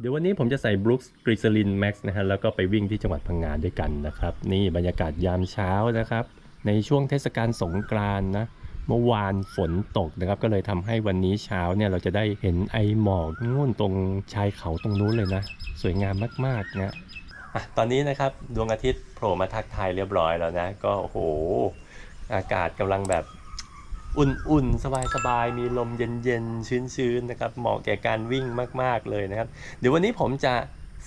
เดี๋ยววันนี้ผมจะใส่ Brooks Glycerin Max นะฮะแล้วก็ไปวิ่งที่จังหวัดพังงาด้วยกันนะครับ นี่บรรยากาศยามเช้านะครับ ในช่วงเทศกาลสงกรานนะเมื่อวานฝนตกนะครับ ก็เลยทำให้วันนี้เช้าเนี่ยเราจะได้เห็นไอหมอกง่นตรงชายเขาตรงนู้นเลยนะ สวยงามมากๆนะอะตอนนี้นะครับดวงอาทิตย์โผล่มาทักทายเรียบร้อยแล้วนะ ก็โอ้โหอากาศกำลังแบบ อุ่นๆ สบายๆ มีลมเย็นๆ ชื้นๆ นะครับ เหมาะแก่การวิ่งมากๆ เลยนะครับ เดี๋ยววันนี้ผมจะ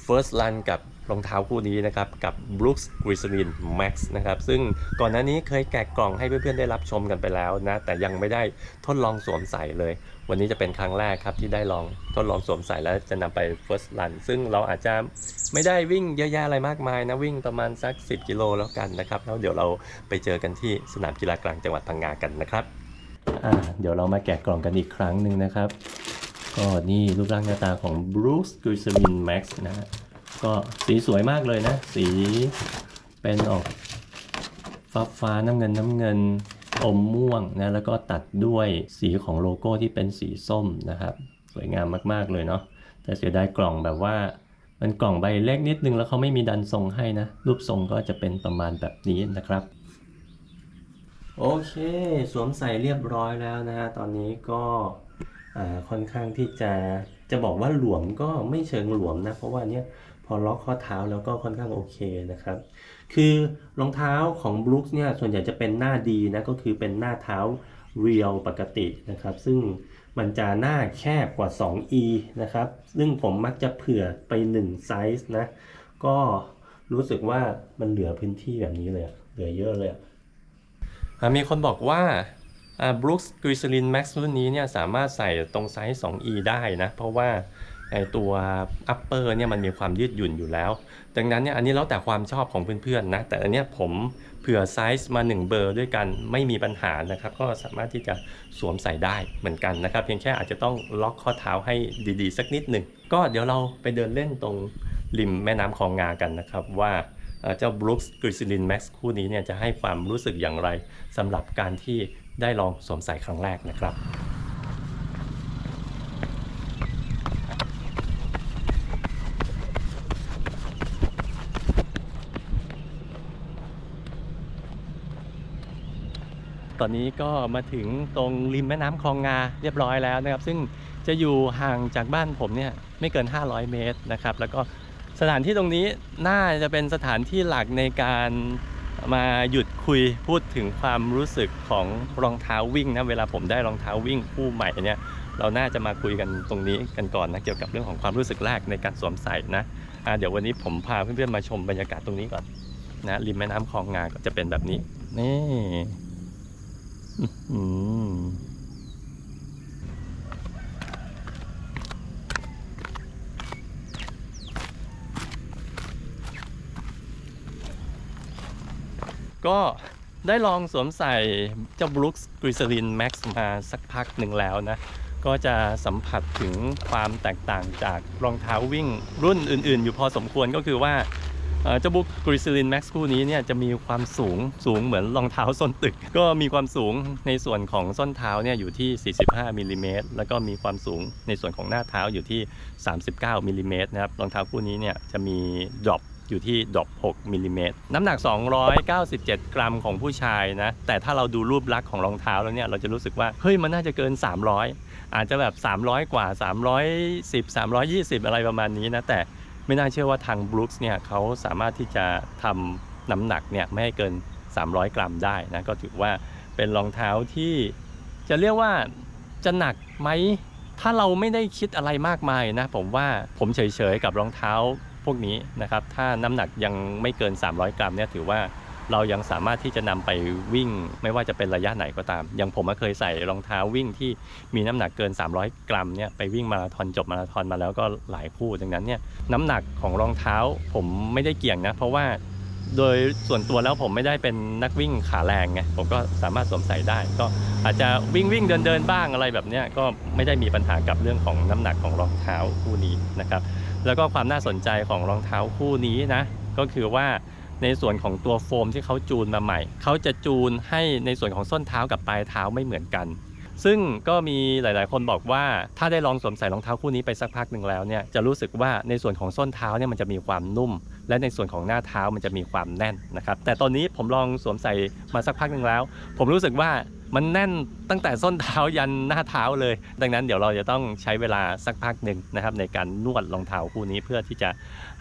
first run กับรองเท้าคู่นี้นะครับ กับ Brooks Glycerin Max นะครับ ซึ่งก่อนหน้านี้เคยแกะกล่องให้เพื่อนๆ ได้รับชมกันไปแล้วนะ แต่ยังไม่ได้ทดลองสวมใส่เลย วันนี้จะเป็นครั้งแรกครับที่ได้ลองทดลองสวมใส่แล้วจะนำไป first run ซึ่งเราอาจจะไม่ได้วิ่งเยอะแยะอะไรมากมายนะ วิ่งประมาณสัก 10 กิโลแล้วกันนะครับ แล้วเดี๋ยวเราไปเจอกันที่สนามกีฬากลางจังหวัดพังงากันนะครับ อ่าเดี๋ยวเรามาแกะกล่องกันอีกครั้งหนึ่งนะครับ ก็นี่รูปร่างหน้าตาของ Brooks Glycerin Max นะฮะก็สีสวยมากเลยนะ สีเป็นออกฟ้าฟ้าน้ำเงินน้ำเงินอมม่วงนะแล้วก็ตัดด้วยสีของโลโก้ที่เป็นสีส้มนะครับ สวยงามมากๆเลยเนาะแต่เสียดายกล่องแบบว่ามันกล่องใบเล็กนิดนึงแล้วเขาไม่มีดันทรงให้นะ รูปทรงก็จะเป็นประมาณแบบนี้นะครับ โอเค สวมใส่เรียบร้อยแล้วนะฮะ ตอนนี้ก็ค่อนข้างที่จะจะบอกว่าหลวมก็ไม่เชิงหลวมนะ เพราะว่าเนี้ยพอล็อกข้อเท้าแล้วก็ค่อนข้างโอเคนะครับ คือรองเท้าของ Brooks เนี่ยส่วนใหญ่จะเป็นหน้าดีนะ ก็คือเป็นหน้าเท้าเรียลปกตินะครับ ซึ่งมันจะหน้าแคบกว่า 2e นะครับ ซึ่งผมมักจะเผื่อไป 1 ไซส์นะ ก็รู้สึกว่ามันเหลือพื้นที่แบบนี้เลย เหลือเยอะเลย มีคนบอกว่าอ่า Brooks Glycerin Max รุ่นนี้เนี่ยสามารถใส่ตรงไซส์ 2e ได้นะ เพราะว่าไอตัว upper เนี่ยมันมีความยืดหยุ่นอยู่แล้ว ดังนั้นเนี่ยอันนี้แล้วแต่ความชอบของเพื่อนๆนะ แต่อันเนี้ยผมเผื่อไซส์มา 1 เบอร์ด้วยกันไม่มีปัญหานะครับ ก็สามารถที่จะสวมใส่ได้เหมือนกันนะครับ เพียงแค่อาจจะต้องล็อกข้อเท้าให้ดีๆ สักนิดหนึ่ง ก็เดี๋ยวเราไปเดินเล่นตรงริมแม่น้ำคลองงากันนะครับว่า เอ่อเจ้า Brooks Glycerin Max คู่นี้เนี่ยจะให้ความรู้สึกอย่างไรสำหรับการที่ได้ลองสวมใส่ครั้งแรกนะครับตอนนี้ก็มาถึงตรงริมแม่น้ำคลองงาเรียบร้อยแล้วนะครับ ซึ่งจะอยู่ห่างจากบ้านผมเนี่ยไม่เกิน 500 เมตรนะครับ แล้วก็ สถานที่ตรงนี้น่าจะเป็นสถานที่หลักในการมาหยุดคุยพูดถึงความรู้สึกของรองเท้าวิ่งนะเวลาผมได้รองเท้าวิ่งคู่ใหม่เนี่ยเราน่าจะมาคุยกันตรงนี้กันก่อนนะเกี่ยวกับเรื่องของความรู้สึกแรกในการสวมใส่นะอ่าเดี๋ยววันนี้ผมพาเพื่อนๆมาชมบรรยากาศตรงนี้ก่อนนะริมแม่น้ำคลองงาก็จะเป็นแบบนี้นี่ ก็ได้ลองสวมใส่เจ้า Brooks Glycerin Max มาสักพักหนึ่งแล้วนะ ก็จะสัมผัสถึงความแตกต่างจากรองเท้าวิ่งรุ่นอื่นๆ อยู่พอสมควรก็คือว่าเจ้าบุ๊กกริซิลินแม็กซ์คู่นี้เนี่ยจะมีความสูงสูงเหมือนรองเท้าส้นตึก ก็มีความสูงในส่วนของส้นเท้าเนี่ยอยู่ที่ 45มิลลิเมตรแล้วก็มีความสูงในส่วนของหน้าเท้าอยู่ที่ 39มิลลิเมตรนะครับรองเท้าคู่นี้เนี่ยจะมีดรอป อยู่ที่ดรอป6มิลลิเมตรน้ำหนัก 297 กรัมของผู้ชายนะ แต่ถ้าเราดูรูปลักษณ์ของรองเท้าแล้วเนี่ย เราจะรู้สึกว่า เฮ้ย มันน่าจะเกิน 300 อาจจะแบบ 300 กว่า 310 320 อะไรประมาณนี้นะ แต่ไม่น่าเชื่อว่าทาง Brooks เนี่ยเขาสามารถที่จะทำน้ำหนักเนี่ยไม่ให้เกิน 300 กรัมได้นะ ก็ถือว่าเป็นรองเท้าที่จะเรียกว่าจะหนักไหม ถ้าเราไม่ได้คิดอะไรมากมายนะ ผมว่าผมเฉยๆกับรองเท้า พวกนี้นะครับ ถ้าน้ำหนักยังไม่เกิน 300 กรัมเนี่ยถือว่าเรายังสามารถที่จะนำไปวิ่ง ไม่ว่าจะเป็นระยะไหนก็ตาม อย่างผมก็เคยใส่รองเท้าวิ่งที่มีน้ำหนักเกิน 300 กรัมเนี่ยไปวิ่งมาราธอนจบมาราธอนมาแล้วก็หลายคู่ดังนั้นเนี่ยน้ำหนักของรองเท้าผมไม่ได้เกี่ยงนะ เพราะว่าโดยส่วนตัวแล้วผมไม่ได้เป็นนักวิ่งขาแรงไงผมก็สามารถสวมใส่ได้ ก็อาจจะวิ่งวิ่งเดินเดินบ้างอะไรแบบเนี้ยก็ไม่ได้มีปัญหากับเรื่องของน้ำหนักของรองเท้าคู่นี้นะครับ แล้วก็ความน่าสนใจของรองเท้าคู่นี้นะ ก็คือว่าในส่วนของตัวโฟมที่เขาจูนมาใหม่ เขาจะจูนให้ในส่วนของส้นเท้ากับปลายเท้าไม่เหมือนกัน ซึ่งก็มีหลาย ๆ คนบอกว่าถ้าได้ลองสวมใส่รองเท้าคู่นี้ไปสักพักหนึ่งแล้วเนี่ยจะรู้สึกว่าในส่วนของส้นเท้าเนี่ยมันจะมีความนุ่ม และในส่วนของหน้าเท้ามันจะมีความแน่นนะครับแต่ตอนนี้ผมลองสวมใส่มาสักพักหนึ่งแล้ว ผมรู้สึกว่า มันแน่นตั้งแต่ส้นเท้ายันหน้าเท้าเลย ดังนั้นเดี๋ยวเราจะต้องใช้เวลาสักพักหนึ่งนะครับในการนวดรองเท้าคู่นี้เพื่อที่จะ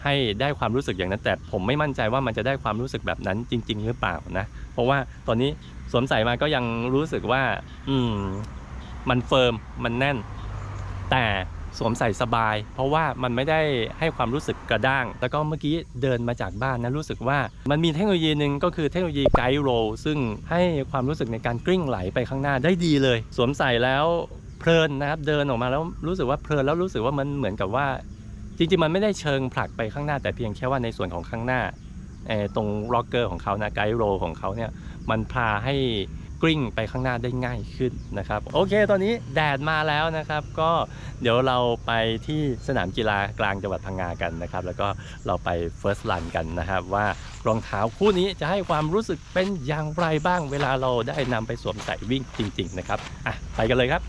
ให้ได้ความรู้สึกอย่างนั้น แต่ผมไม่มั่นใจว่ามันจะได้ความรู้สึกแบบนั้นจริง ๆ หรือเปล่านะ เพราะว่าตอนนี้สวมใส่มาก็ยังรู้สึกว่า อืม มันเฟิร์มมันแน่น แต่ สวมใส่สบาย เพราะว่ามันไม่ได้ให้ความรู้สึกกระด้าง แล้วก็เมื่อกี้เดินมาจากบ้านนะรู้สึกว่ามันมีเทคโนโลยีหนึ่งก็คือเทคโนโลยีไกด์โรลซึ่งให้ความรู้สึกในการกลิ้งไหลไปข้างหน้าได้ดีเลย สวมใส่แล้วเพลินนะครับเดินออกมาแล้วรู้สึกว่าเพลินแล้วรู้สึกว่ามันเหมือนกับว่า จริงๆมันไม่ได้เชิงผลักไปข้างหน้า แต่เพียงแค่ว่าในส่วนของข้างหน้าตรงล็อกเกอร์ของเขานะไกด์โรของเขาเนี่ยมันพาให้ กลิ้งไปข้างหน้าได้ง่ายขึ้นนะครับ โอเค ตอนนี้แดดมาแล้วนะครับ ก็เดี๋ยวเราไปที่สนามกีฬากลางจังหวัดพังงากันนะครับ แล้วก็เราไป First Run กันนะครับ ว่ารองเท้าคู่นี้จะให้ความรู้สึกเป็นอย่างไรบ้างเวลาเราได้นำไปสวมใส่วิ่งจริง ๆ นะครับอะไปกันเลยครับ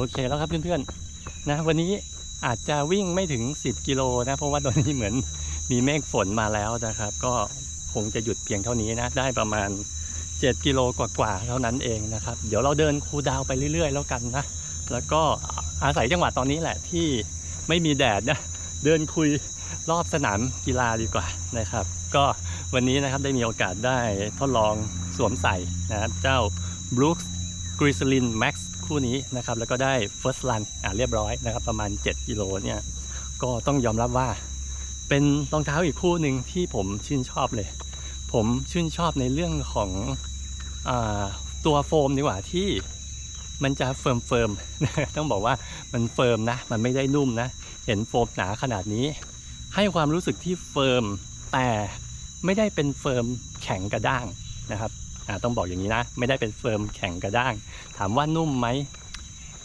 โอเคแล้วครับเพื่อนๆนะวันนี้อาจจะวิ่งไม่ถึง 10 กิโลนะ เพราะว่าตอนนี้เหมือนมีเมฆฝนมาแล้วนะครับ ก็คงจะหยุดเพียงเท่านี้นะ ได้ประมาณ 7 กิโลกว่าๆเท่านั้นเองนะครับ เดี๋ยวเราเดินคูดาวไปเรื่อย ๆ แล้วกันนะ แล้วก็อาศัยจังหวะตอนนี้แหละที่ไม่มีแดดนะ เดินคุยรอบสนามกีฬาดีกว่านะครับ ก็วันนี้นะครับได้มีโอกาสได้ทดลองสวมใส่นะครับเจ้า Brooks g r i z z l i n Max คู่นี้นะครับแล้วก็ได้ first run อ่าเรียบร้อยนะครับประมาณ 7 กิโลเนี่ยก็ต้องยอมรับว่า เป็นรองเท้าอีกคู่หนึ่งที่ผมชื่นชอบเลย ผมชื่นชอบในเรื่องของอตัวโฟมดีกว่าที่มันจะเฟิร์มเฟิร์มๆต้องบอกว่ามันเฟิร์มนะ มันไม่ได้นุ่มนะ เห็นโฟมหนาขนาดนี้ ให้ความรู้สึกที่เฟิร์มแต่ไม่ได้เป็นเฟิร์มแข็งกระด้างนะครับ ต้องบอกอย่างนี้นะ ไม่ได้เป็นเฟิร์มแข็งกระด้าง ถามว่านุ่มไหม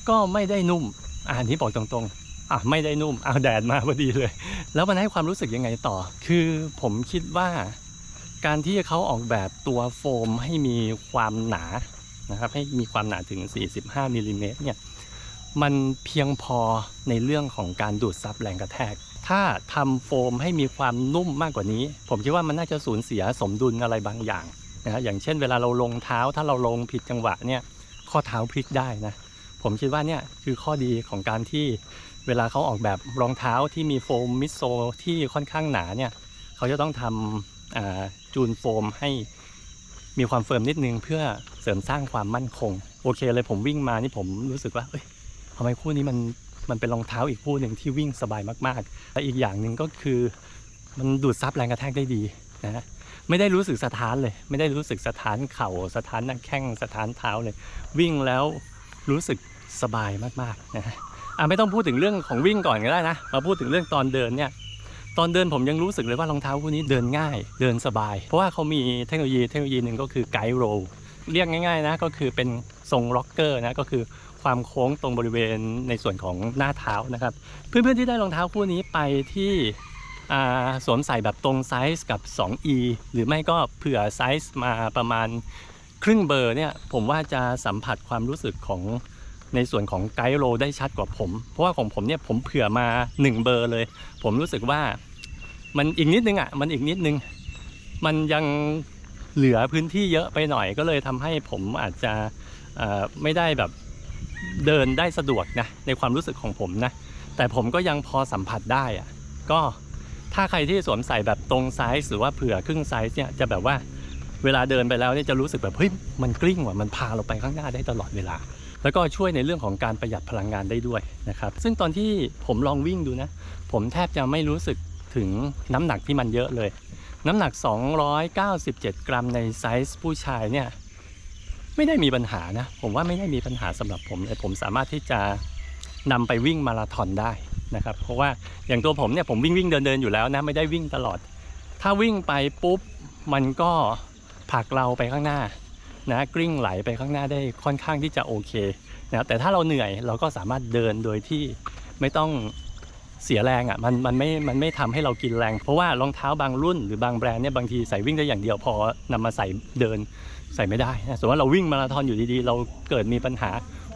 ก็ไม่ได้นุ่มอ่านี้บอกตรงๆอะไม่ได้นุ่มอ้าแดดมาพอดีเลย แล้วมันให้ความรู้สึกยังไงต่อ คือผมคิดว่า การที่เขาออกแบบตัวโฟมให้มีความหนานะครับ ให้มีความหนาถึง 45มิลลิเมตรเนี่ยมันเพียงพอในเรื่องของการดูดซับแรงกระแทก ถ้าทำโฟมให้มีความนุ่มมากกว่านี้ ผมคิดว่ามันน่าจะสูญเสียสมดุลอะไรบางอย่าง นะฮะอย่างเช่นเวลาเราลงเท้าถ้าเราลงผิดจังหวะเนี่ยข้อเท้าพลิกได้นะผมคิดว่าเนี่ยคือข้อดีของการที่เวลาเขาออกแบบรองเท้าที่มีโฟมมิโซที่ค่อนข้างหนาเนี่ยเขาจะต้องทำจูนโฟมให้มีความเฟิร์มนิดนึงเพื่อเสริมสร้างความมั่นคง โอเคเลยผมวิ่งมานี่ผมรู้สึกว่าเอ้ยทำไมคู่นี้มันมันเป็นรองเท้าอีกคู่หนึ่งที่วิ่งสบายมากๆและอีกอย่างหนึ่งก็คือมันดูดซับแรงกระแทกได้ดีนะฮะ ไม่ได้รู้สึกสะท้านเลย ไม่ได้รู้สึกสะท้านเข่าสะท้านหน้าแข้งสะท้านเท้าเลย วิ่งแล้วรู้สึกสบายมากๆนะฮะอะไม่ต้องพูดถึงเรื่องของวิ่งก่อนก็ได้นะมาพูดถึงเรื่องตอนเดินเนี่ยตอนเดินผมยังรู้สึกเลยว่ารองเท้าคู่นี้เดินง่าย เดินสบาย เพราะว่าเขามีเทคโนโลยีเทคโนโลยีหนึ่งก็คือไกด์โรลเรียกง่ายๆนะก็คือเป็นทรงล็อกเกอร์นะก็คือความโค้งตรงบริเวณในส่วนของหน้าเท้านะครับ เพื่อนๆที่ได้รองเท้าคู่นี้ไปที่ สวมใส่แบบตรงไซส์กับ 2E หรือไม่ก็เผื่อไซส์มาประมาณครึ่งเบอร์เนี่ยผมว่าจะสัมผัสความรู้สึกของในส่วนของไกด์โรได้ชัดกว่าผม เพราะว่าของผมเนี่ยผมเผื่อมา 1 เบอร์เลย ผมรู้สึกว่ามันอีกนิดนึงอะมันอีกนิดนึง มันยังเหลือพื้นที่เยอะไปหน่อยก็เลยทำให้ผมอาจจะไม่ได้แบบเดินได้สะดวกนะในความรู้สึกของผมนะ แต่ผมก็ยังพอสัมผัสได้อะก็ ถ้าใครที่สวมใส่แบบตรงไซส์หรือว่าเผื่อครึ่งไซส์เนี่ยจะแบบว่าเวลาเดินไปแล้วเนี่ยจะรู้สึกแบบเฮ้ยมันกลิ้งว่ะมันพาเราไปข้างหน้าได้ตลอดเวลา แล้วก็ช่วยในเรื่องของการประหยัดพลังงานได้ด้วยนะครับ ซึ่งตอนที่ผมลองวิ่งดูนะ ผมแทบจะไม่รู้สึกถึงน้ำหนักที่มันเยอะเลย น้ำหนัก 297 กรัมในไซส์ผู้ชายเนี่ยไม่ได้มีปัญหานะ ผมว่าไม่ได้มีปัญหาสำหรับผมเลยผมสามารถที่จะนำไปวิ่งมาราธอนได้ นะครับเพราะว่าอย่างตัวผมเนี่ยผมวิ่งวิ่งเดินเดินอยู่แล้วนะไม่ได้วิ่งตลอด ถ้าวิ่งไปปุ๊บมันก็ผลักเราไปข้างหน้านะกลิ้งไหลไปข้างหน้าได้ค่อนข้างที่จะโอเคนะแต่ถ้าเราเหนื่อยเราก็สามารถเดินโดยที่ไม่ต้องเสียแรงอะมันมันไม่มันไม่ทำให้เรากินแรง เพราะว่ารองเท้าบางรุ่นหรือบางแบรนด์เนี่ยบางทีใส่วิ่งได้อย่างเดียวพอนำมาใส่เดินใส่ไม่ได้นะสมมติว่าเราวิ่งมาราธอนอยู่ดีๆ เราเกิดมีปัญหา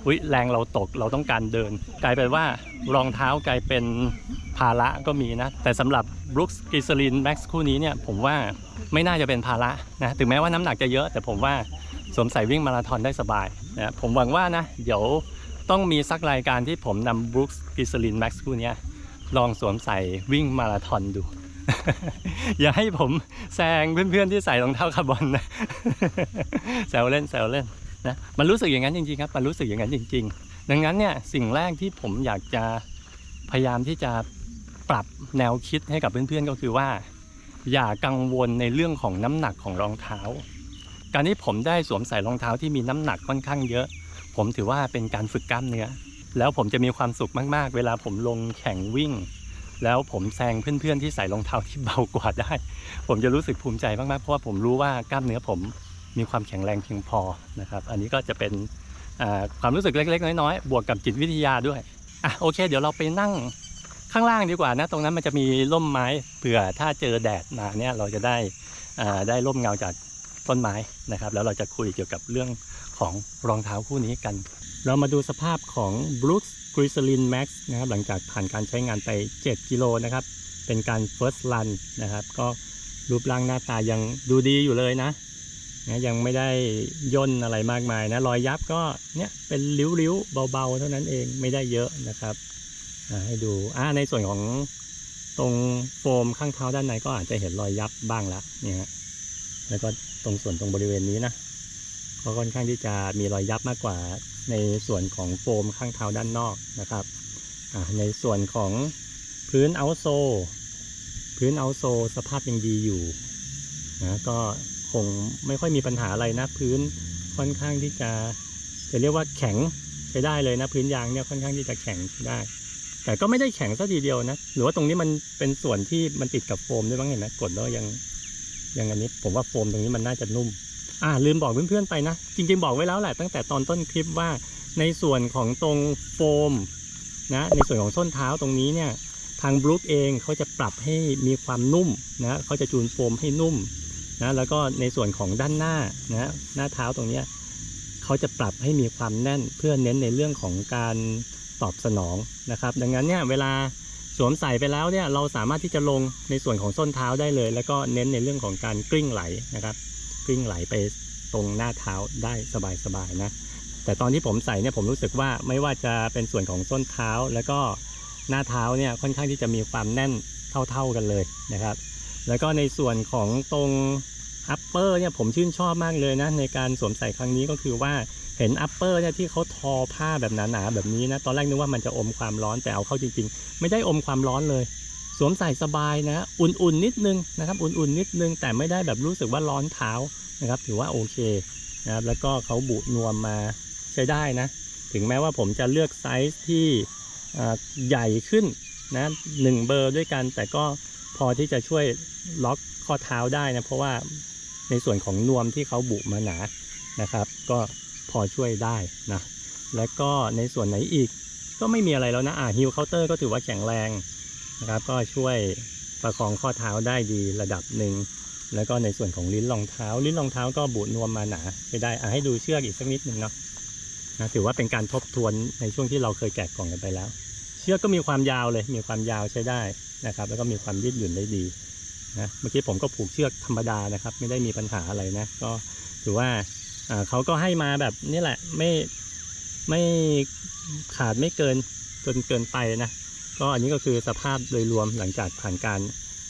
อุ้ยแรงเราตกเราต้องการเดิน กลายเป็นว่ารองเท้ากลายเป็นภาระก็มีนะ แต่สำหรับ Brooks g l y c e r i n Max คู่นี้เนี่ยผมว่าไม่น่าจะเป็นภาระนะถึงแม้ว่าน้ำหนักจะเยอะ แต่ผมว่าสวมใส่วิ่งมาราธอนได้สบายนะผมหวังว่านะ เดี๋ยวต้องมีสักรายการที่ผมนำ Brooks g l y c e r i n Max คู่นี้ลองสวมใส่วิ่งมาราธอนดู อย่าให้ผมแซงเพื่อนๆที่ใส่รองเท้าคาร์บอนนะแซวเล่นแซวเล่น นะมันรู้สึกอย่างนั้นจริงๆครับมันรู้สึกอย่างนั้นจริง ๆ ดังนั้นเนี่ยสิ่งแรกที่ผมอยากจะพยายามที่จะปรับแนวคิดให้กับเพื่อนๆก็คือว่า อย่ากังวลในเรื่องของน้ำหนักของรองเท้า การที่ผมได้สวมใส่รองเท้าที่มีน้ำหนักค่อนข้างเยอะ ผมถือว่าเป็นการฝึกกล้ามเนื้อแล้วผมจะมีความสุขมากๆ เวลาผมลงแข่งวิ่ง แล้วผมแซงเพื่อนๆที่ใส่รองเท้าที่เบากว่าได้ ผมจะรู้สึกภูมิใจมากๆเพราะว่าผมรู้ว่ากล้ามเนื้อผม มีความแข็งแรงเพียงพอนะครับ อันนี้ก็จะเป็นความรู้สึกเล็ก ๆ น้อยๆบวกกับจิตวิทยาด้วยอะโอเค เดี๋ยวเราไปนั่งข้างล่างดีกว่านะ ตรงนั้นมันจะมีร่มไม้เผื่อถ้าเจอแดดมาเนี่ยเราจะได้ได้ร่มเงาจากต้นไม้นะครับ แล้วเราจะคุยเกี่ยวกับเรื่องของรองเท้าคู่นี้กัน เรามาดูสภาพของ Brooks g r i z e l i n Max นะครับหลังจากผ่านการใช้งานไป 7 กิโลนะครับ เป็นการ first run นะครับ ก็รูปร่างหน้าตายังดูดีอยู่เลยนะ นะยังไม่ได้ย่นอะไรมากมายนะรอยยับก็เนี่ยเป็นริ้วๆเบาๆ เท่านั้นเองไม่ได้เยอะนะครับให้ดูอ่าในส่วนของตรงโฟมข้างเท้าด้านในก็อาจจะเห็นรอยยับบ้างละเนี่ยฮะแล้วก็ตรงส่วนตรงบริเวณนี้นะก็ค่อนข้างที่จะมีรอยยับมากกว่าในส่วนของโฟมข้างเท้าด้านนอกนะครับในส่วนของพื้นเอาโซ พื้นเอาโซ สภาพยังดีอยู่นะก็ คงไม่ค่อยมีปัญหาอะไรนะพื้นค่อนข้างที่จะจะเรียกว่าแข็งใช้ได้เลยนะพื้นยางเนี่ยค่อนข้างที่จะแข็งได้ แต่ก็ไม่ได้แข็งซะทีเดียวนะ หรือว่าตรงนี้มันเป็นส่วนที่มันติดกับโฟมด้วยบ้างเห็นไหมกดแล้วยังยังอันนี้ผมว่าโฟมตรงนี้มันน่าจะนุ่ม อ่าลืมบอกเพื่อนๆไปนะ จริงๆบอกไว้แล้วแหละตั้งแต่ตอนต้นคลิปว่าในส่วนของตรงโฟมนะในส่วนของส้นเท้าตรงนี้เนี่ยทางบลูคเองเขาจะปรับให้มีความนุ่มนะเขาจะจูนโฟมให้นุ่ม นะแล้วก็ในส่วนของด้านหน้านะหน้าเท้าตรงนี้เขาจะปรับให้มีความแน่นเพื่อเน้นในเรื่องของการตอบสนองนะครับ ดังนั้นเนี่ยเวลาสวมใส่ไปแล้วเนี่ยเราสามารถที่จะลงในส่วนของส้นเท้าได้เลย แล้วก็เน้นในเรื่องของการกลิ้งไหลนะครับ กลิ้งไหลไปตรงหน้าเท้าได้สบายๆนะแต่ตอนที่ผมใส่เนี่ยผมรู้สึกว่าไม่ว่าจะเป็นส่วนของส้นเท้า แล้วก็หน้าเท้าเนี่ยค่อนข้างที่จะมีความแน่นเท่า ๆกันเลยนะครับ แล้วก็ในส่วนของตรงอัปเปอร์เนี่ยผมชื่นชอบมากเลยนะ ในการสวมใส่ครั้งนี้ก็คือว่าเห็นอัปเปอร์เนี่ยที่เขาทอผ้าแบบหนาๆแบบนี้นะ ตอนแรกนึกว่ามันจะอมความร้อนแต่เอาเข้าจริงๆ ไม่ได้อมความร้อนเลย สวมใส่สบายนะ อุ่นๆนิดนึงนะครับ อุ่นๆนิดนึง แต่ไม่ได้แบบรู้สึกว่าร้อนเท้านะครับ ถือว่าโอเคนะครับ แล้วก็เขาบุนวมมาใช้ได้นะ ถึงแม้ว่าผมจะเลือกไซส์ที่ใหญ่ขึ้นนะหนึ่งเบอร์ด้วยกันแต่ก็ พอที่จะช่วยล็อกข้อเท้าได้นะเพราะว่าในส่วนของนวมที่เขาบุมาหนานะครับ ก็พอช่วยได้นะแล้วก็ในส่วนไหนอีกก็ไม่มีอะไรแล้วนะอ่าฮิลเคาน์เตอร์ก็ถือว่าแข็งแรงนะครับก็ช่วยประคองข้อเท้าได้ดีระดับหนึ่งแล้วก็ในส่วนของลิ้นรองเท้า ลิ้นรองเท้าก็บุนวมมาหนาใช้ได้อะให้ดูเชือกอีกสักนิดหนึ่งเนาะนะถือว่าเป็นการทบทวนในช่วงที่เราเคยแกะกล่องกันไปแล้ว เชือกก็มีความยาวเลยมีความยาวใช้ได้ นะครับ แล้วก็มีความยืดหยุ่นได้ดีนะเมื่อกี้ผมก็ผูกเชือกธรรมดานะครับ ไม่ได้มีปัญหาอะไรนะ ก็ถือว่าเขาก็ให้มาแบบนี่แหละไม่ไม่ขาดไม่เกินจนเกินไปนะ ก็อันนี้ก็คือสภาพโดยรวมหลังจากผ่านการ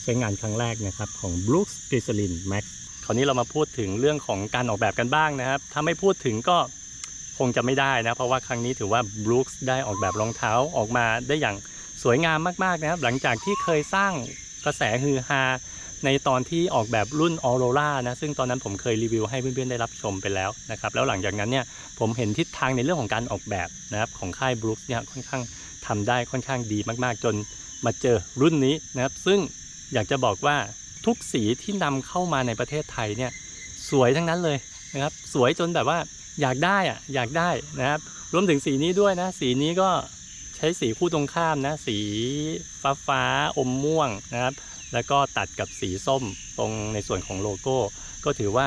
ใช้งานครั้งแรกนะครับ ของ Brooks Glycerin Max คราวนี้เรามาพูดถึงเรื่องของการออกแบบกันบ้างนะครับ ถ้าไม่พูดถึงก็คงจะไม่ได้นะ เพราะว่าครั้งนี้ถือว่า Brooks ได้ออกแบบรองเท้าออกมาได้อย่าง สวยงามมากๆนะครับ หลังจากที่เคยสร้างกระแสฮือฮาในตอนที่ออกแบบรุ่น Aurora นะ ซึ่งตอนนั้นผมเคยรีวิวให้เพื่อนๆได้รับชมไปแล้วนะครับ แล้วหลังจากนั้นเนี่ยผมเห็นทิศทางในเรื่องของการออกแบบนะครับของค่าย Brooks เนี่ยค่อนข้างทำได้ค่อนข้างดีมากๆ จนมาเจอรุ่นนี้นะครับ ซึ่งอยากจะบอกว่าทุกสีที่นำเข้ามาในประเทศไทยเนี่ยสวยทั้งนั้นเลยนะครับ สวยจนแบบว่าอยากได้อะอยากได้นะครับ รวมถึงสีนี้ด้วยนะ สีนี้ก็ ใช้สีคู่ตรงข้ามนะ สีฟ้าฟ้าอมม่วงนะครับ แล้วก็ตัดกับสีส้มตรงในส่วนของโลโก้ ก็ถือว่า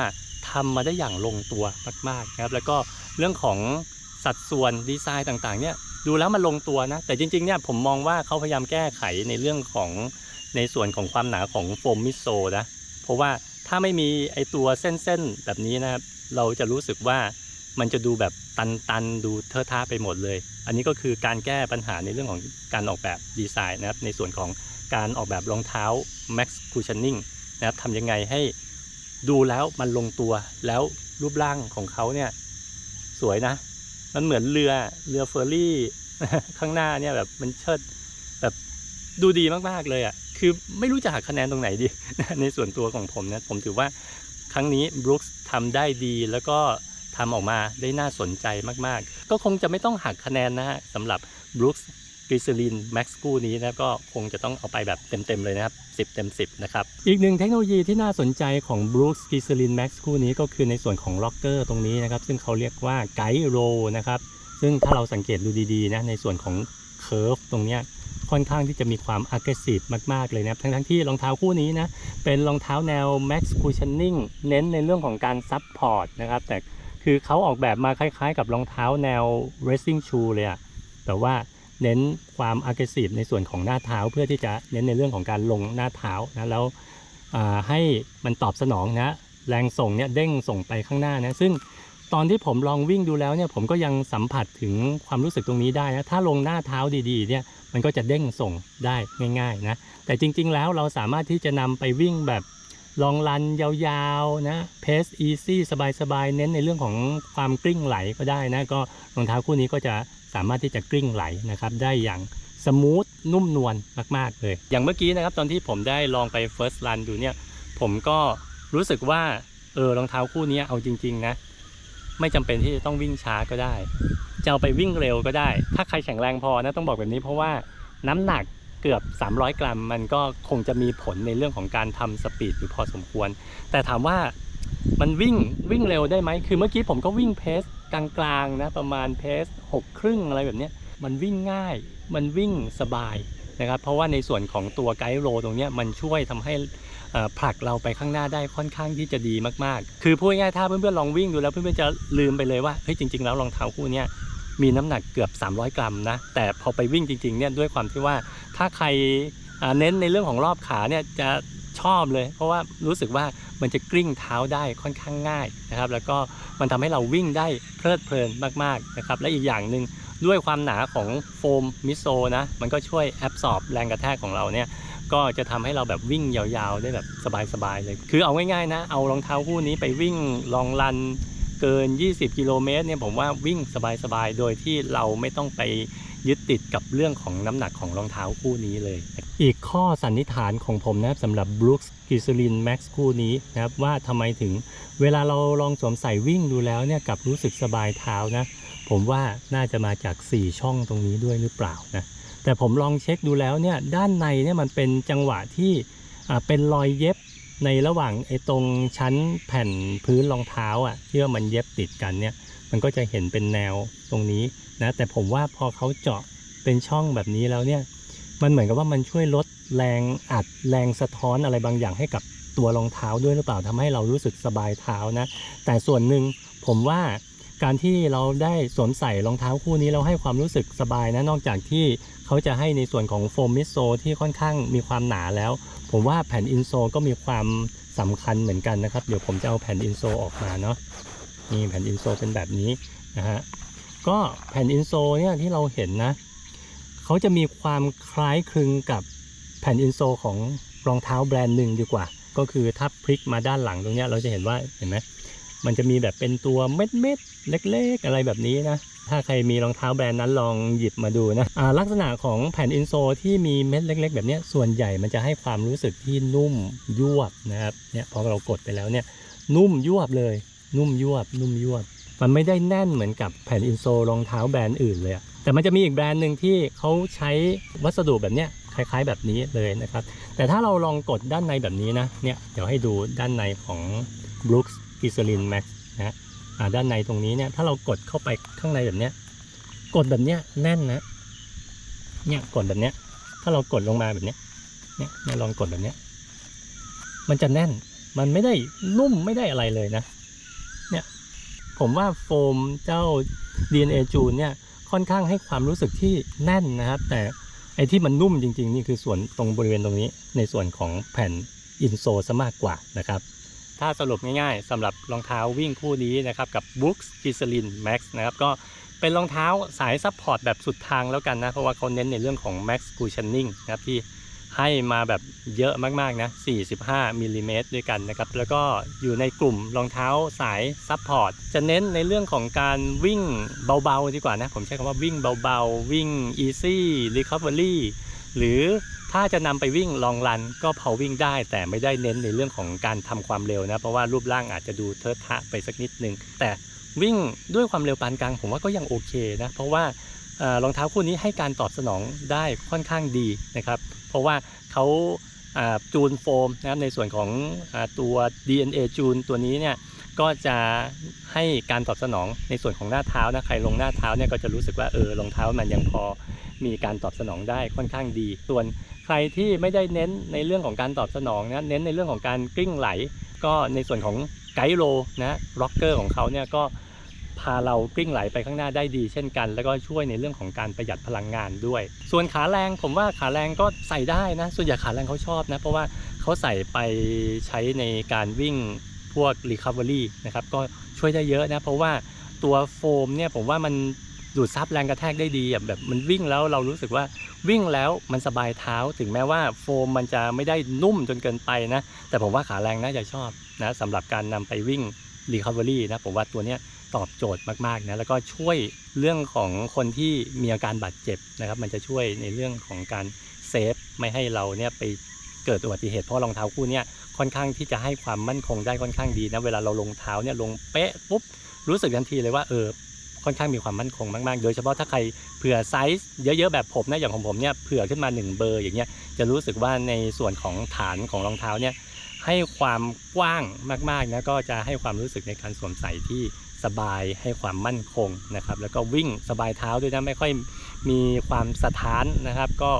ทำมาได้อย่างลงตัวมากๆนะครับ แล้วก็เรื่องของสัดส่วนดีไซน์ต่างๆเนี่ยดูแล้วมันลงตัวนะ แต่จริงๆเนี่ยผมมองว่าเขาพยายามแก้ไขในเรื่องของในส่วนของความหนาของโฟมมิโซนะเพราะว่าถ้าไม่มีไอตัวเส้นๆแบบนี้นะครับเราจะรู้สึกว่ามันจะดูแบบตันๆดูเทอะทะไปหมดเลย อันนี้ก็คือการแก้ปัญหาในเรื่องของการออกแบบดีไซน์นะครับในส่วนของการออกแบบรองเท้า Max Cushioning นะครับทำยังไงให้ดูแล้วมันลงตัวแล้วรูปร่างของเขาเนี่ยสวยนะ มันเหมือนเรือเรือเฟอร์รี่ข้างหน้าเนี่ยแบบมันเชิดแบบดูดีมากๆเลยอะ่ะคือไม่รู้จะหักคะแนนตรงไหนดีในส่วนตัวของผมนะผมถือว่าครั้งนี้บรู k ส์ทำได้ดีแล้วก็ ทำออกมาได้น่าสนใจมากๆ ก็คงจะไม่ต้องหักคะแนนนะฮะสำหรับบรู k ส์กริซลินแม็กซ์คู่นี้นะก็คงจะต้องเอาไปแบบเต็มๆเลยนะครับ 10 เต็ม 10 นะครับ อีกหนึ่งเทคโนโลยีที่น่าสนใจของ Brooks g l y c e r i n Max คู่นี้ก็คือในส่วนของล็อกเกอร์ตรงนี้นะครับ ซึ่งเขาเรียกว่าไกด์โรนะครับ ซึ่งถ้าเราสังเกตดูดีๆนะในส่วนของเคอร์ฟตรงเนี้ยค่อนข้างที่จะมีความ aggressive มากๆเลยนะครับ ทั้งๆที่รองเท้าคู่นี้นะเป็นรองเท้าแนว Max Cushioning เน้นในเรื่องของการ Support นะครับแต่ คือเขาออกแบบมาคล้ายๆ กับรองเท้าแนว Racing Shoe เลยอะแต่ว่าเน้นความ aggressive ในส่วนของหน้าเท้าเพื่อที่จะเน้นในเรื่องของการลงหน้าเท้านะแล้วให้มันตอบสนองนะแรงส่งเนี่ยเด้งส่งไปข้างหน้านะซึ่งตอนที่ผมลองวิ่งดูแล้วเนี่ยผมก็ยังสัมผัสถึงความรู้สึกตรงนี้ได้นะถ้าลงหน้าเท้าดีๆเนี่ยมันก็จะเด้งส่งได้ง่ายๆนะแต่จริงๆแล้วเราสามารถที่จะนำไปวิ่งแบบ ลองรันยาวๆนะเพสอีซี่สบายๆ เน้นในเรื่องของความกลิ้งไหลก็ได้นะ ก็รองเท้าคู่นี้ก็จะสามารถที่จะกลิ้งไหลนะครับ ได้อย่างสมูทนุ่มนวลมากๆเลย อย่างเมื่อกี้นะครับ ตอนที่ผมได้ลองไป First Run ดูเนี่ย ผมก็รู้สึกว่า เออรองเท้าคู่นี้เอาจริง ๆ นะ ไม่จำเป็นที่จะต้องวิ่งช้าก็ได้ จะเอาไปวิ่งเร็วก็ได้ ถ้าใครแข็งแรงพอนะต้องบอกแบบนี้เพราะว่าน้ำหนัก เกือบ 300 กรัม มันก็คงจะมีผลในเรื่องของการทำสปีดอยู่พอสมควร แต่ถามว่ามันวิ่งวิ่งเร็วได้ไหม คือเมื่อกี้ผมก็วิ่งเพสกลางๆนะประมาณเพสหกครึ่งอะไรแบบนี้มันวิ่งง่าย มันวิ่งสบายนะครับ เพราะว่าในส่วนของตัวไกด์โรตรงนี้มันช่วยทำให้อ่อผลักเราไปข้างหน้าได้ค่อนข้างที่จะดีมากๆ คือพูดง่ายๆถ้าเพื่อนๆลองวิ่งดูแล้วเพื่อนๆจะลืมไปเลยว่าเฮ้ยจริงๆแล้วรองเท้าคู่นี้มีน้ำหนักเกือบ 300 กรัมนะ แต่พอไปวิ่งจริงๆเนี่ยด้วยความที่ว่า ถ้าใครเน้นในเรื่องของรอบขาเนี่ยจะชอบเลย เพราะว่ารู้สึกว่ามันจะกลิ้งเท้าได้ค่อนข้างง่ายนะครับ แล้วก็มันทำให้เราวิ่งได้เพลิดเพลินมากๆนะครับ และอีกอย่างหนึ่งด้วยความหนาของโฟมมิโซนะมันก็ช่วยแอบสอบแรงกระแทกของเราเนี่ยก็จะทำให้เราแบบวิ่งยาวๆ ได้แบบสบายๆเลย คือเอาง่ายๆนะ เอารองเท้าคู่นี้ไปวิ่งลองรันเกิน 20 กิโลเมตรเนี่ยผมว่าวิ่งสบายๆ โดยที่เราไม่ต้องไป ยึดติดกับเรื่องของน้ำหนักของรองเท้าคู่นี้เลย อีกข้อสันนิษฐานของผมนะครับสำหรับ Brooks g i s l i n Max คู่นี้นะครับว่าทำไมถึงเวลาเราลองสวมใส่วิ่งดูแล้วเนี่ยกับรู้สึกสบายเท้านะผมว่าน่าจะมาจาก 4 ช่องตรงนี้ด้วยหรือเปล่านะแต่ผมลองเช็คดูแล้วเนี่ยด้านในเนี่ยมันเป็นจังหวะที่อ่าเป็นรอยเย็บในระหว่างไอ้ตรงชั้นแผ่นพื้นรองเท้าอะที่ว่ามันเย็บติดกันเนี่ย มันก็จะเห็นเป็นแนวตรงนี้นะแต่ผมว่าพอเขาเจาะเป็นช่องแบบนี้แล้วเนี่ยมันเหมือนกับว่ามันช่วยลดแรงอัดแรงสะท้อนอะไรบางอย่างให้กับตัวรองเท้าด้วยหรือเปล่าทำให้เรารู้สึกสบายเท้านะแต่ส่วนหนึ่งผมว่าการที่เราได้สวมใส่รองเท้าคู่นี้เราให้ความรู้สึกสบายนะนอกจากที่เขาจะให้ในส่วนของโฟมมิโซที่ค่อนข้างมีความหนาแล้ว ผมว่าแผ่นอินโซก็มีความสำคัญเหมือนกันนะครับ เดี๋ยวผมจะเอาแผ่นอินโซออกมาเนาะ นี่แผ่นอินโซเป็นแบบนี้นะฮะก็แผ่นอินโซเนี่ยที่เราเห็นนะเขาจะมีความคล้ายคลึงกับแผ่นอินโซของรองเท้าแบรนด์หนึ่งดีกว่า ก็คือถ้าพลิกมาด้านหลังตรงนี้เราจะเห็นว่าเห็นไหมมันจะมีแบบเป็นตัวเม็ดเม็ดเล็กๆ อะไรแบบนี้นะ ถ้าใครมีรองเท้าแบรนด์นั้นลองหยิบมาดูนะอ่าลักษณะของแผ่นอินโซที่มีเม็ดเล็ก ๆ แบบนี้ส่วนใหญ่มันจะให้ความรู้สึกที่นุ่มยวบนะครับเนี่ยพอเรากดไปแล้วเนี่ยนุ่มยวบเลย นุ่มยวบ นุ่มยวบ มันไม่ได้แน่นเหมือนกับแผ่นอินโซรองเท้าแบรนด์อื่นเลยแต่มันจะมีอีกแบรนด์หนึ่งที่เขาใช้วัสดุแบบเนี้ยคล้ายๆแบบนี้เลยนะครับ แต่ถ้าเราลองกดด้านในแบบนี้นะเนี่ยเดี๋ยวให้ดูด้านในของ Brooks g i s l i n Max นะอ่าด้านในตรงนี้เนี่ยถ้าเรากดเข้าไปข้างในแบบเนี้ยกดแบบเนี้ยแน่นนะเนี่ยกดแบบเนี้ยถ้าเรากดลงมาแบบเนี้ยเนี่ยลองกดแบบเนี้ยมันจะแน่นมันไม่ได้นุ่มไม่ได้อะไรเลยนะ ผมว่าโฟมเจ้า DNA จูนเนี่ยค่อนข้างให้ความรู้สึกที่แน่นนะครับ แต่ไอ้ที่มันนุ่มจริง ๆ นี่คือส่วนตรงบริเวณตรงนี้ ในส่วนของแผ่นอินโซซะมากกว่านะครับ ถ้าสรุปง่ายๆสำหรับรองเท้าวิ่งคู่นี้นะครับ กับ Brooks g i s l i n Max นะครับก็เป็นรองเท้าสายซัพพอร์ตแบบสุดทางแล้วกันนะ เพราะว่าเขาเน้นในเรื่องของ Max Cushioning นะครับที่ ให้มาแบบเยอะมากๆนะ 45มิลลิเมตรด้วยกันนะครับ แล้วก็อยู่ในกลุ่มรองเท้าสายซัพพอร์ต จะเน้นในเรื่องของการวิ่งเบาๆดีกว่านะ ผมใช้คำว่าวิ่งเบาๆ วิ่ง easy recovery หรือถ้าจะนำไปวิ่งลองรันก็พอวิ่งได้ แต่ไม่ได้เน้นในเรื่องของการทำความเร็วนะ เพราะว่ารูปร่างอาจจะดูเทอะทะไปสักนิดนึง แต่วิ่งด้วยความเร็วปานกลางผมว่าก็ยังโอเคนะ เพราะว่ารองเท้าคู่นี้ให้การตอบสนองได้ค่อนข้างดีนะครับ เพราะว่าเขาจูนโฟมนะครับในส่วนของอตัว DNA จูนตัวนี้เนี่ยก็จะให้การตอบสนองในส่วนของหน้าเท้านะใครลงหน้าเท้าเนี่ยก็จะรู้สึกว่าเออรองเท้ามันยังพอมีการตอบสนองได้ค่อนข้างดี ส่วนใครที่ไม่ได้เน้นในเรื่องของการตอบสนองนะเน้นในเรื่องของการกลิ้งไหล ก็ในส่วนของไกด์โลนะร็อกเกอร์ของเขาเนี่ยก็ พาเรากลิ้งไหลไปข้างหน้าได้ดีเช่นกัน แล้วก็ช่วยในเรื่องของการประหยัดพลังงานด้วย ส่วนขาแรงผมว่าขาแรงก็ใส่ได้นะ ส่วนใหญ่ขาแรงเขาชอบนะ เพราะว่าเขาใส่ไปใช้ในการวิ่งพวก Recovery นะครับก็ช่วยได้เยอะนะ เพราะว่าตัวโฟมเนี่ยผมว่ามันดูดซับแรงกระแทกได้ดีแบบมันวิ่งแล้วเรารู้สึกว่าวิ่งแล้วมันสบายเท้าถึงแม้ว่าโฟมมันจะไม่ได้นุ่มจนเกินไปนะ แต่ผมว่าขาแรงน่าจะชอบนะสำหรับการนำไปวิ่ง Recovery นะผมว่าตัวเนี้ย ตอบโจทย์มากๆนะแล้วก็ช่วยเรื่องของคนที่มีอาการบาดเจ็บนะครับ มันจะช่วยในเรื่องของการเซฟไม่ให้เราเนี่ยไปเกิดอุบัติเหตุเพราะรองเท้าคู่นี้ค่อนข้างที่จะให้ความมั่นคงได้ค่อนข้างดีนะเวลาเราลงเท้าเนี่ยลงเป๊ะปุ๊บรู้สึกทันทีเลยว่าเออค่อนข้างมีความมั่นคงมากๆ โดยเฉพาะถ้าใครเผื่อไซส์เยอะๆแบบผมนะอย่างของผมเนี่ยเผื่อขึ้นมา 1 เบอร์อย่างเงี้ยจะรู้สึกว่าในส่วนของฐานของรองเท้าเนี่ยให้ความกว้างมากๆนะก็จะให้ความรู้สึกในการสวมใส่ที่ สบายให้ความมั่นคงนะครับ แล้วก็วิ่งสบายเท้าด้วยนะไม่ค่อยมีความสะท้านนะครับ ก็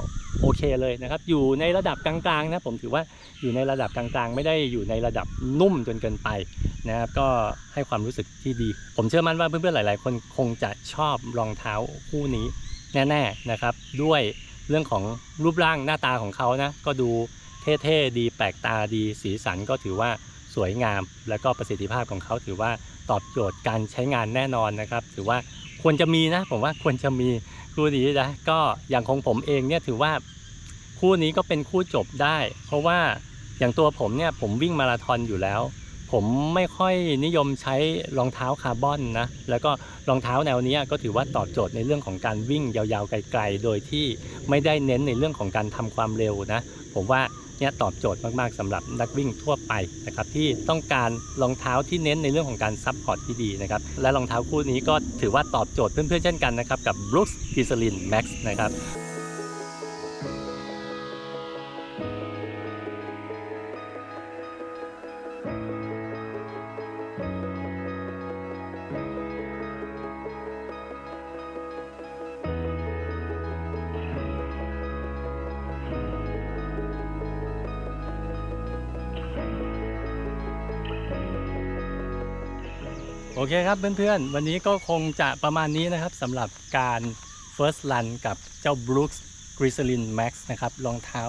โอเคเลยนะครับ อยู่ในระดับกลางๆนะผมถือว่าอยู่ในระดับกลางๆ ไม่ได้อยู่ในระดับนุ่มจนเกินไปนะครับ ก็ให้ความรู้สึกที่ดี ผมเชื่อมั่นว่าเพื่อนๆหลาย ๆ คนคงจะชอบรองเท้าคู่นี้แน่ๆนะครับ ด้วยเรื่องของรูปร่างหน้าตาของเขานะก็ดูเท่ๆดีแปลกตาดีสีสันก็ถือว่าสวยงาม แล้วก็ประสิทธิภาพของเขาถือว่า ตอบโจทย์การใช้งานแน่นอนนะครับ ถือว่าควรจะมีนะ ผมว่าควรจะมีคู่นี้นะก็อย่างของผมเองเนี่ยถือว่าคู่นี้ก็เป็นคู่จบได้ เพราะว่าอย่างตัวผมเนี่ยผมวิ่งมาราธอนอยู่แล้ว ผมไม่ค่อยนิยมใช้รองเท้าคาร์บอนนะแล้วก็รองเท้าแนวนี้ก็ถือว่าตอบโจทย์ในเรื่องของการวิ่งยาวๆไกลๆ โดยที่ไม่ได้เน้นในเรื่องของการทำความเร็วนะ ผมว่า เนี่ยตอบโจทย์มากๆสำหรับนักวิ่งทั่วไปนะครับที่ต้องการรองเท้าที่เน้นในเรื่องของการซับพอร์ตที่ดีนะครับและรองเท้าคู่นี้ก็ถือว่าตอบโจทย์เพื่อนๆเช่นกันนะครับกับ Brooks g i s l i n Max นะครับ เคครับเพื่อนๆ วันนี้ก็คงจะประมาณนี้นะครับสำหรับการ First Run กับเจ้า Brooks g r i z l i n Max นะครับรองเท้า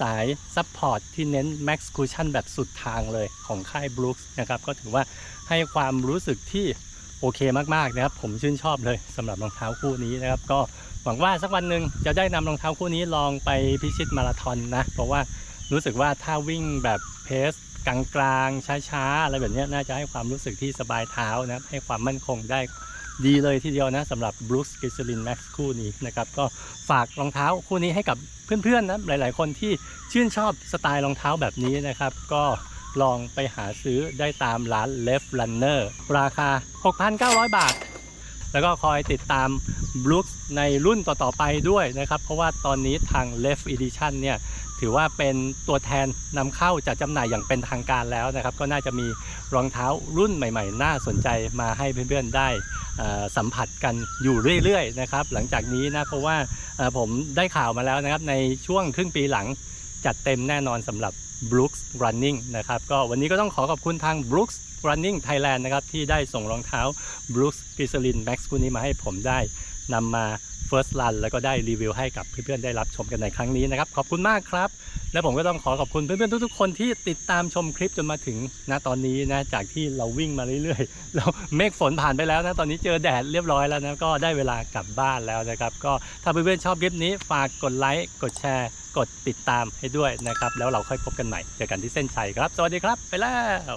สายซัพพอร์ตที่เน้น Max Cushion แบบสุดทางเลยของค่าย Brooks นะครับก็ถือว่าให้ความรู้สึกที่โอเคมากๆนะครับ ผมชื่นชอบเลยสำหรับรองเท้าคู่นี้นะครับ ก็หวังว่าสักวันหนึ่งจะได้นำรองเท้าคู่นี้ลองไปพิชิตมาราธอนนะ เพราะว่ารู้สึกว่าถ้าวิ่งแบบเพส กลางๆช้าๆอะไรแบบนี้น่าจะให้ความรู้สึกที่สบายเท้านะให้ความมั่นคงได้ดีเลยทีเดียวนะสำหรับ Brooks g i s l i n Max คู่นี้นะครับก็ฝากรองเท้าคู่นี้ให้กับเพื่อนๆนะหลายๆ คนที่ชื่นชอบสไตล์รองเท้าแบบนี้นะครับ ก็ลองไปหาซื้อได้ตามร้าน Left Runner ราคา 6,900 บาท แล้วก็คอยติดตาม Brooks ในรุ่นต่อๆไปด้วยนะครับ เพราะว่าตอนนี้ทาง Left Edition เนี่ย ถือว่าเป็นตัวแทนนำเข้าจัดจำหน่ายอย่างเป็นทางการแล้วนะครับ ก็น่าจะมีรองเท้ารุ่นใหม่ ๆ น่าสนใจมาให้เพื่อนๆได้สัมผัสกันอยู่เรื่อยๆนะครับ หลังจากนี้นะเพราะว่าผมได้ข่าวมาแล้วนะครับ ในช่วงครึ่งปีหลังจัดเต็มแน่นอนสำหรับ Brooks Running นะครับ ก็วันนี้ก็ต้องขอขอบคุณทาง Brooks Running Thailand นะครับ ที่ได้ส่งรองเท้า Brooks g i s l i n Max คู่นี้มาให้ผมได้นำมา First Run แล้วก็ได้รีวิวให้กับเพื่อนๆได้รับชมกันในครั้งนี้นะครับ ขอบคุณมากครับ และผมก็ต้องขอขอบคุณเพื่อนๆทุกๆคนที่ติดตามชมคลิปจนมาถึงณตอนนี้นะจากที่เราวิ่งมาเรื่อยๆเราเมฆฝนผ่านไปแล้วนะตอนนี้เจอแดดเรียบร้อยแล้วนะก็ได้เวลากลับบ้านแล้วนะครับ ก็ถ้าเพื่อนๆชอบคลิปนี้ฝากกดไลค์กดแชร์ กดติดตามให้ด้วยนะครับแล้วเราค่อยพบกันใหม่เจอกันที่เส้นชัยครับ สวัสดีครับ ไปแล้ว